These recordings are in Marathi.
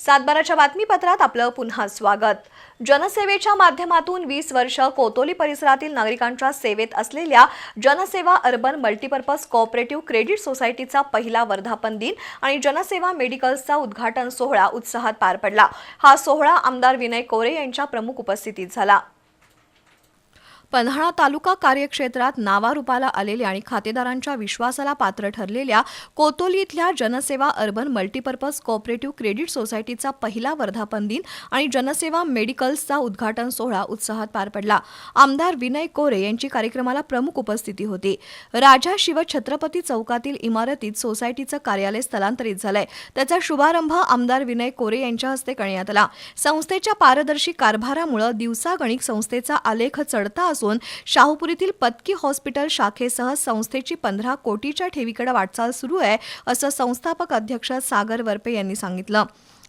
सातबाराच्या बातमीपत्रात आपलं पुन्हा स्वागत. जनसेवेच्या माध्यमातून वीस वर्ष कोतोली परिसरातील नागरिकांच्या सेवेत असलेल्या जनसेवा अर्बन मल्टीपर्पज कोऑपरेटिव्ह क्रेडिट सोसायटीचा पहिला वर्धापन दिन आणि जनसेवा मेडिकल्सचा उद्घाटन सोहळा उत्साहात पार पडला. हा सोहळा आमदार विनय कोरे यांच्या प्रमुख उपस्थितीत झाला. पन्हाळा तालुका कार्यक्षेत्रात नावारूपाला आलेल्या आणि खातेदारांच्या विश्वासाला पात्र ठरलेल्या कोतोली इथल्या जनसेवा अर्बन मल्टीपर्पज कोऑपरेटिव्ह क्रेडिट सोसायटीचा पहिला वर्धापन दिन आणि जनसेवा मेडिकल्सचा उद्घाटन सोहळा उत्साहात पार पडला. आमदार विनय कोरे यांची कार्यक्रमाला प्रमुख उपस्थिती होती. राजा शिव छत्रपती चौकातील इमारतीत सोसायटीचं कार्यालय स्थलांतरित झालंय. त्याचा शुभारंभ आमदार विनय कोरे यांच्या हस्ते करण्यात आला. संस्थेच्या पारदर्शी कारभारामुळे दिवसागणिक संस्थेचा आलेख चढता असून शाहूपुरीतील पत्की हॉस्पिटल शाखेसह संस्थेची पंधरा कोटीच्या ठेवीकडे वाटचाल सुरू आहे असं संस्थापक अध्यक्ष सागर वरपे यांनी सांगितलं.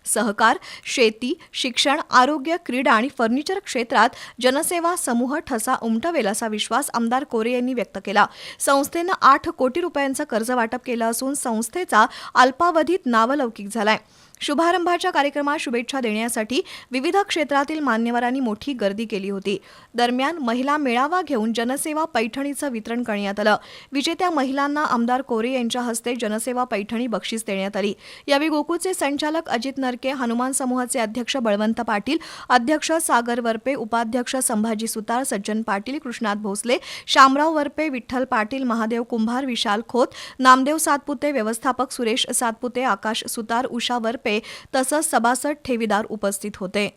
सहकार शेती शिक्षण आरोग्य क्रीडा आणि फर्निचर क्षेत्रात जनसेवा समूह ठसा उमटवेल असा विश्वास आमदार कोरे यांनी व्यक्त केला. संस्थेनं आठ कोटी रुपयांचं कर्ज वाटप केलं असून संस्थेचा अल्पावधीत नावलौकिक झालाय. शुभारंभाच्या कार्यक्रमात शुभेच्छा देण्यासाठी विविध क्षेत्रातील मान्यवरांनी मोठी गर्दी केली होती. दरम्यान महिला मेळावा घेऊन जनसेवा पैठणीचं वितरण करण्यात आलं. विजेत्या महिलांना आमदार कोरे यांच्या हस्ते जनसेवा पैठणी बक्षीस देण्यात आली. यावेळी गोकुळचे संचालक अजित नरके हनुमान समूहाचे अध्यक्ष बळवंत पाटील अध्यक्ष सागर वरपे उपाध्यक्ष संभाजी सुतार सज्जन पाटील कृष्णात भोसले शामराव वरपे विठ्ठल पाटील महादेव कुंभार विशाल खोत नामदेव सातपुते व्यवस्थापक सुरेश सातपुते आकाश सुतार उषा वरपे तसंच सभासद ठेवीदार उपस्थित होते.